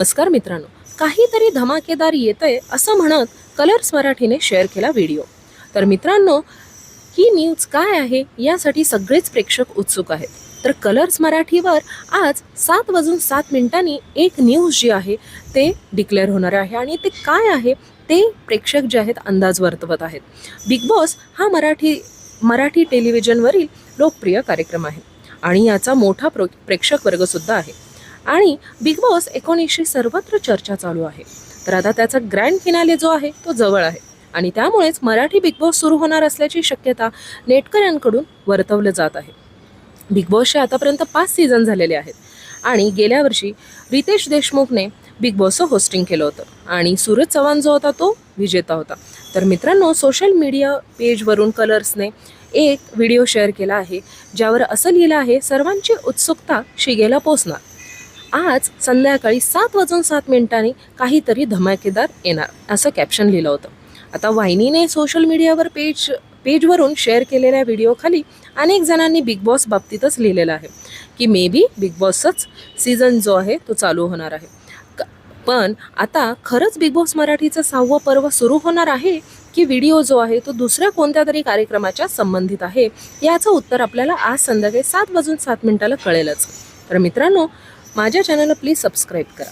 नमस्कार मित्रांनो. काहीतरी धमाकेदार येतंय असं म्हणत कलर्स मराठीने शेअर केला व्हिडिओ. तर मित्रांनो ही न्यूज काय आहे यासाठी सगळेच प्रेक्षक उत्सुक आहेत. तर कलर्स मराठीवर आज सात वाजून सात मिनिटांनी एक न्यूज जी आहे ते डिक्लेअर होणार आहे आणि ते काय आहे ते प्रेक्षक जे आहेत अंदाज वर्तवत आहेत. बिग बॉस हा मराठी मराठी टेलिव्हिजनवरील लोकप्रिय कार्यक्रम आहे. आणि याचा मोठा प्रो प्रेक्षक वर्गसुद्धा आहे. आणि बिग बॉस एकोणीसशे सर्वत्र चर्चा चालू आहे. तर आता त्याचा ग्रँड फिनाले जो आहे तो जवळ आहे. आणि त्यामुळेच मराठी बिग बॉस सुरू होणार असल्याची शक्यता नेटकऱ्यांकडून वर्तवलं जात आहे. बिग बॉसचे आतापर्यंत पाच सीझन झालेले आहेत. आणि गेल्या वर्षी रितेश देशमुखने बिग बॉसचं होस्टिंग केलं होतं. आणि सूरज चव्हाण जो होता तो विजेता होता. तर मित्रांनो सोशल मीडिया पेजवरून कलर्सने एक व्हिडिओ शेअर केला आहे ज्यावर असं लिहिलं आहे सर्वांची उत्सुकता शिगेला पोचणार आज संध्याकाळी सात वाजून सात मिनिटांनी काहीतरी धमाकेदार येणार असं कॅप्शन लिहिलं होतं. आता वाहिनीने सोशल मीडियावर पेज पेजवरून शेअर केलेल्या व्हिडिओखाली अनेक जणांनी बिग बॉस बाबतीतच लिहिलेलं आहे की मे बी बिग बॉसचाच सीझन जो आहे तो चालू होणार आहे. क- पण आता खरंच बिग बॉस मराठीचं सहावं पर्व सुरू होणार आहे की व्हिडिओ जो आहे तो दुसऱ्या कोणत्या तरी कार्यक्रमाच्या संबंधित आहे याचं उत्तर आपल्याला आज संध्याकाळी सात वाजून सात मिनिटाला कळेलच. तर मित्रांनो माझ्या चॅनलला प्लीज सबस्क्राईब करा.